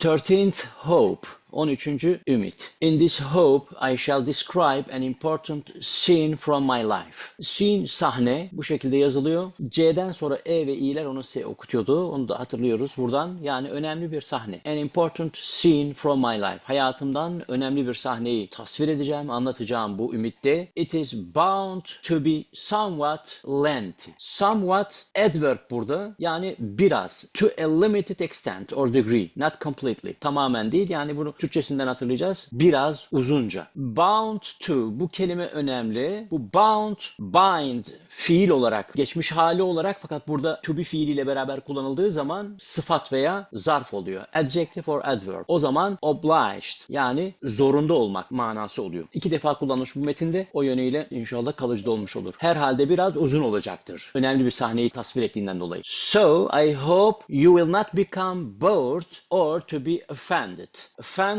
13th hope. 13. ümit. In this hope I shall describe an important scene from my life. Scene sahne bu şekilde yazılıyor. C'den sonra E ve İ'ler onu S okutuyordu. Onu da hatırlıyoruz buradan. Yani önemli bir sahne. An important scene from my life. Hayatımdan önemli bir sahneyi tasvir edeceğim, anlatacağım bu ümitte. It is bound to be somewhat lengthy. Somewhat adverb burada. Yani biraz. To a limited extent or degree. Not completely. Tamamen değil. Yani bunu Türkçesinden hatırlayacağız. Biraz uzunca. Bound to. Bu kelime önemli. Bu bound, bind fiil olarak, geçmiş hali olarak fakat burada to be fiiliyle beraber kullanıldığı zaman sıfat veya zarf oluyor. Adjective or adverb. O zaman obliged yani zorunda olmak manası oluyor. İki defa kullanılmış bu metinde o yönüyle inşallah kalıcı da olmuş olur. Herhalde biraz uzun olacaktır. Önemli bir sahneyi tasvir ettiğinden dolayı. So I hope you will not become bored or to be offended. Offended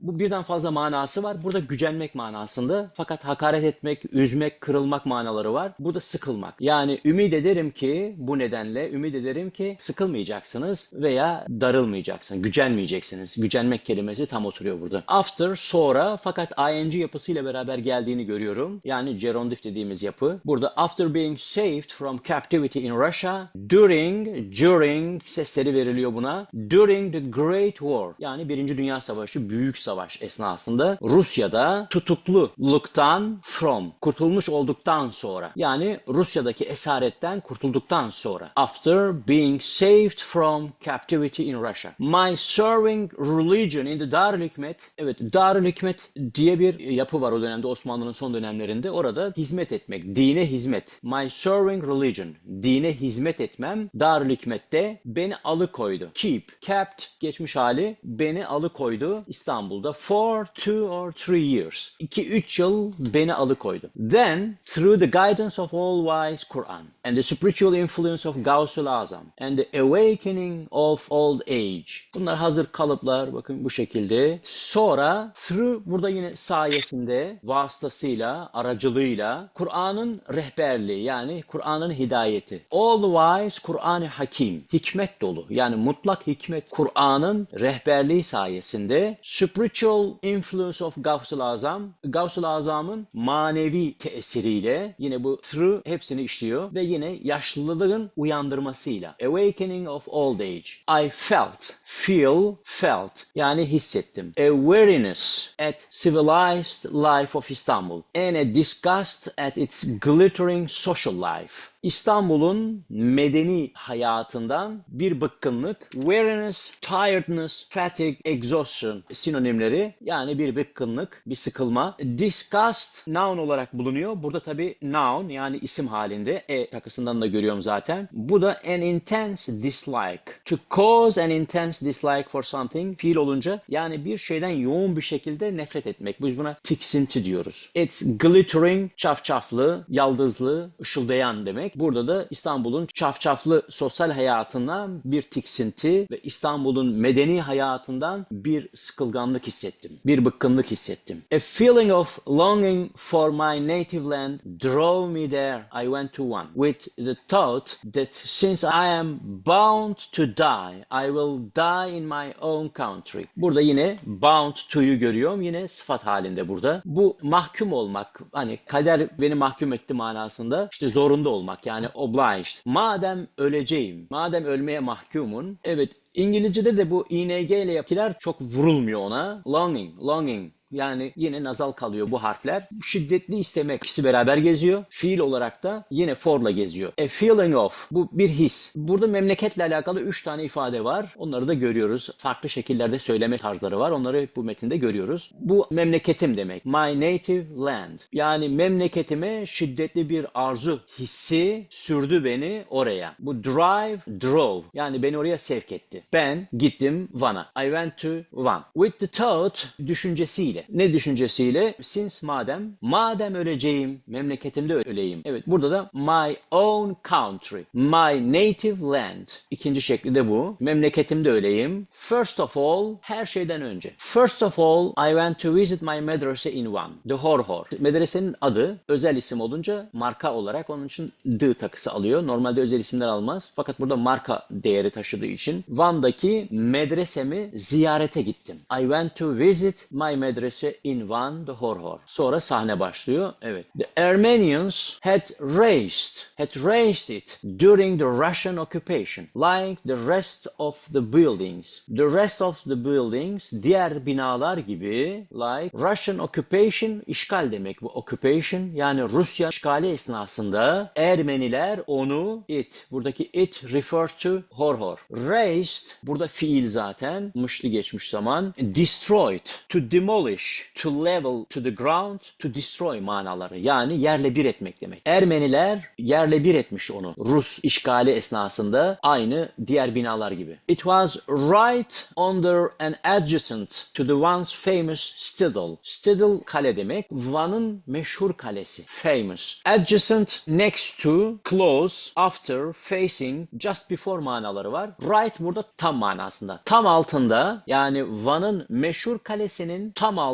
bu birden fazla manası var. Burada gücenmek manasında fakat hakaret etmek, üzmek, kırılmak manaları var. Burada sıkılmak. Yani ümit ederim ki bu nedenle ümit ederim ki sıkılmayacaksınız veya darılmayacaksınız, gücenmeyeceksiniz. Gücenmek kelimesi tam oturuyor burada. After sonra fakat ing yapısıyla beraber geldiğini görüyorum. Yani gerundive dediğimiz yapı. Burada after being saved from captivity in Russia during during sesleri veriliyor buna. During the Great War yani Birinci Dünya Savaşı büyük savaş esnasında Rusya'da tutukluluktan from kurtulmuş olduktan sonra yani Rusya'daki esaretten kurtulduktan sonra after being saved from captivity in Russia. My serving religion in the Darül Hikmet evet Darül Hikmet diye bir yapı var o dönemde Osmanlı'nın son dönemlerinde. Orada hizmet etmek, dine hizmet. My serving religion, dine hizmet etmem Darül Hikmet'te beni alıkoydu. Keep, kept geçmiş hali beni alıkoydu İstanbul'da for two or three years. 2-3 yıl beni alıkoydu. Then through the guidance of all wise Quran and the spiritual influence of Gausul Azam and the awakening of old age. Bunlar hazır kalıplar bakın bu şekilde. Sonra through burada yine sayesinde vasıtasıyla, aracılığıyla Kur'an'ın rehberliği yani Kur'an'ın hidayeti. All wise Kur'an-ı Hakim. Hikmet dolu. Yani mutlak hikmet Kur'an'ın rehberliği sayesinde spiritual influence of Gavsul Azam. Gavsul Azam'ın manevi tesiriyle yine bu through hepsini işliyor ve yine yaşlılığın uyandırmasıyla. Awakening of old age. I felt, feel, felt yani hissettim. A weariness at civilized life of Istanbul and a disgust at its glittering social life. İstanbul'un medeni hayatından bir bıkkınlık, weariness, tiredness, fatigue, exhaustion sinonimleri yani bir bıkkınlık, bir sıkılma. Disgust noun olarak bulunuyor. Burada tabi noun yani isim halinde e takısından da görüyorum zaten. Bu da an intense dislike. To cause an intense dislike for something fiil olunca yani bir şeyden yoğun bir şekilde nefret etmek. Biz buna tiksinti diyoruz. It's glittering, çafçaflı, yaldızlı, ışıldayan demek. Burada da İstanbul'un çafçaflı sosyal hayatından bir tiksinti ve İstanbul'un medeni hayatından bir sıkılganlık hissettim. Bir bıkkınlık hissettim. A feeling of longing for my native land drove me there. I went to one with the thought that since I am bound to die, I will die in my own country. Burada yine bound to'yu görüyorum. Yine sıfat halinde burada. Bu mahkum olmak. Hani kader beni mahkum etti manasında. İşte zorunda olmak yani obliged. Madem öleceğim, madem ölmeye mahkumun. Evet İngilizce'de de bu ing ile yapılar çok vurulmuyor ona. Longing, longing. Yani yine nazal kalıyor bu harfler. Şiddetli istemek ikisi beraber geziyor. Fiil olarak da yine for'la geziyor. A feeling of. Bu bir his. Burada memleketle alakalı 3 tane ifade var. Onları da görüyoruz. Farklı şekillerde söyleme tarzları var. Onları bu metinde görüyoruz. Bu memleketim demek. My native land. Yani memleketime şiddetli bir arzu hissi sürdü beni oraya. Bu drive, drove. Yani beni oraya sevk etti. Ben gittim Van'a. I went to Van. With the thought düşüncesiyle düşüncesiyle. Ne düşüncesiyle? Since madem, madem öleceğim, memleketimde öleyim. Evet burada da my own country, my native land. İkinci şekli de bu. Memleketimde öleyim. First of all, her şeyden önce. First of all, I went to visit my medrese in Van. The Horhor. Medresenin adı özel isim olunca marka olarak onun için D takısı alıyor. Normalde özel isimler almaz. Fakat burada marka değeri taşıdığı için Van'daki medresemi ziyarete gittim. I went to visit my medrese in Van, the Horhor. Sonra sahne başlıyor. Evet. The Armenians had raised, had raised it during the Russian occupation, like the rest of the buildings. The rest of the buildings, diğer binalar gibi, like Russian occupation, işgal demek bu occupation. Yani Rusya işgali esnasında Ermeniler onu, it, buradaki it refers to Horhor. Raised, burada fiil zaten, mışlı geçmiş zaman. Destroyed, to demolish, to level to the ground, to destroy manaları. Yani yerle bir etmek demek. Ermeniler yerle bir etmiş onu. Rus işgali esnasında aynı diğer binalar gibi. It was right under an adjacent to the once famous Stidl. Stidl kale demek. Van'ın meşhur kalesi. Famous. Adjacent next to, close, after, facing, just before manaları var. Right burada tam manasında. Tam altında yani Van'ın meşhur kalesinin tam altında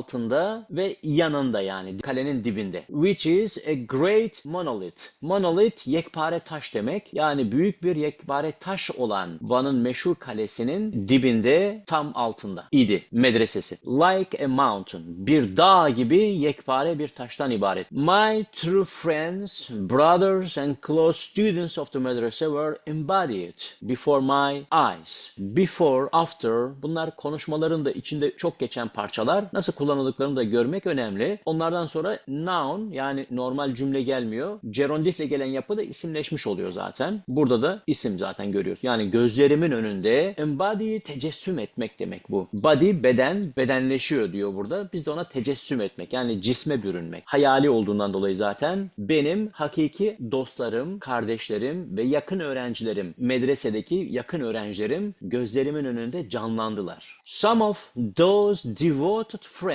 ve yanında yani kalenin dibinde. Which is a great monolith. Monolith yekpare taş demek. Yani büyük bir yekpare taş olan Van'ın meşhur kalesinin dibinde tam altında idi medresesi. Like a mountain. Bir dağ gibi yekpare bir taştan ibaret. My true friends, brothers and close students of the medrese were embodied before my eyes. Before, after bunlar konuşmaların da içinde çok geçen parçalar. Nasıl kullanıldıklarını da görmek önemli. Onlardan sonra noun yani normal cümle gelmiyor. Gerundifle gelen yapı da isimleşmiş oluyor zaten. Burada da isim zaten görüyoruz. Yani gözlerimin önünde embody tecessüm etmek demek bu. Body beden bedenleşiyor diyor burada. Biz de ona tecessüm etmek yani cisme bürünmek. Hayali olduğundan dolayı zaten benim hakiki dostlarım, kardeşlerim ve yakın öğrencilerim, medresedeki yakın öğrencilerim gözlerimin önünde canlandılar. Some of those devoted friends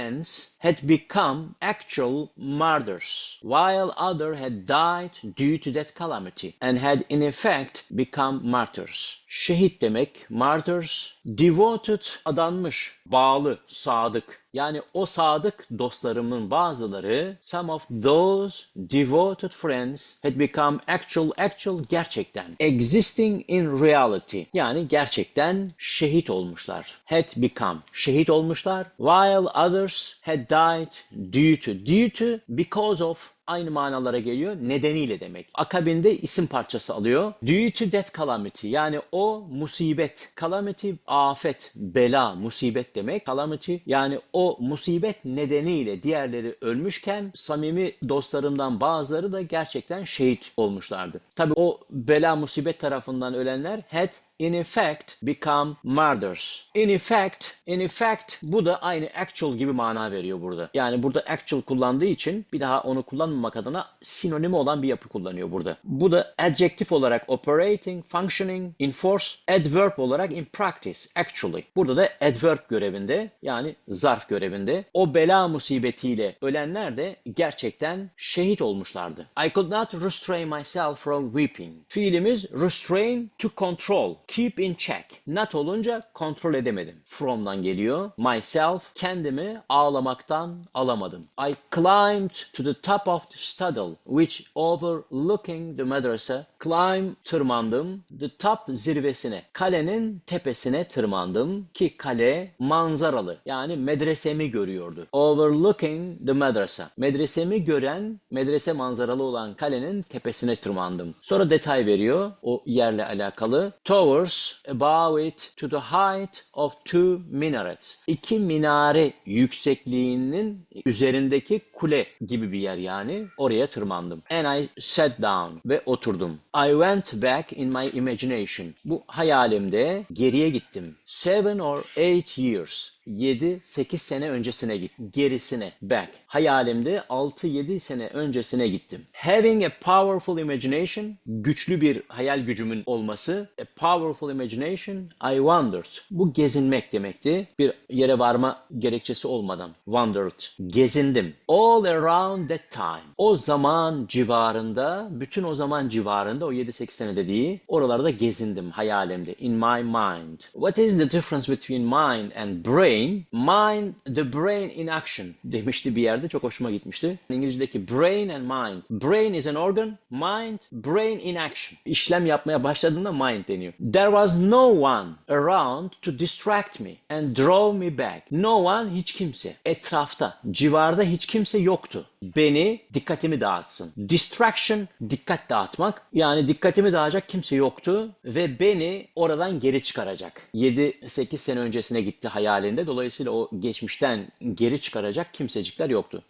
had become actual martyrs, while others had died due to that calamity and had in effect become martyrs. Şehit demek, martyrs, devoted adanmış, bağlı, sadık. Yani o sadık dostlarımın bazıları, some of those devoted friends had become actual, actual gerçekten, existing in reality. Yani gerçekten şehit olmuşlar. Had become, şehit olmuşlar. While others had died due to, due to, because of, aynı manalara geliyor. Nedeniyle demek. Akabinde isim parçası alıyor. Due to that calamity yani o musibet. Calamity afet, bela, musibet demek. Calamity yani o musibet nedeniyle diğerleri ölmüşken samimi dostlarımdan bazıları da gerçekten şehit olmuşlardı. Tabi o bela musibet tarafından ölenler had in effect become martyrs. In effect, in effect bu da aynı actual gibi mana veriyor burada. Yani burada actual kullandığı için bir daha onu kullanmamak adına sinonimi olan bir yapı kullanıyor burada. Bu da adjektif olarak operating, functioning, in force, adverb olarak in practice, actually. Burada da adverb görevinde yani zarf görevinde. O bela musibetiyle ölenler de gerçekten şehit olmuşlardı. I could not restrain myself from weeping. Fiilimiz restrain to control keep in check. Not olunca kontrol edemedim. From'dan geliyor. Myself, kendimi ağlamaktan alamadım. I climbed to the top of the studdle, which overlooking the madrasa. Climb, tırmandım. The top zirvesine, kalenin tepesine tırmandım. Ki kale manzaralı. Yani medresemi görüyordu. Overlooking the madrasa. Medresemi gören, medrese manzaralı olan kalenin tepesine tırmandım. Sonra detay veriyor o yerle alakalı. Tower towers above it to the height of two minarets. İki minare yüksekliğinin üzerindeki kule gibi bir yer yani. Oraya tırmandım. And I sat down ve oturdum. I went back in my imagination. Bu hayalimde geriye gittim. Seven or eight years. 7-8 sene öncesine gittim. Gerisine, back. Hayalimde 6-7 sene öncesine gittim. Having a powerful imagination, güçlü bir hayal gücümün olması, a power powerful imagination, I wandered. Bu gezinmek demekti. Bir yere varma gerekçesi olmadan. Wandered. Gezindim. All around that time. O zaman civarında, bütün o zaman civarında, o 7-8 sene dediği, oralarda gezindim hayalimde. In my mind. What is the difference between mind and brain? Mind, the brain in action demişti bir yerde. Çok hoşuma gitmişti. İngilizce'deki brain and mind. Brain is an organ, mind, brain in action. İşlem yapmaya başladığında mind deniyor. There was no one around to distract me and draw me back. No one, hiç kimse. Etrafta, civarda hiç kimse yoktu. Beni, dikkatimi dağıtsın. Distraction, dikkat dağıtmak. Yani dikkatimi dağıtacak kimse yoktu ve beni oradan geri çıkaracak. 7-8 sene öncesine gitti hayalinde. Dolayısıyla o geçmişten geri çıkaracak kimsecikler yoktu.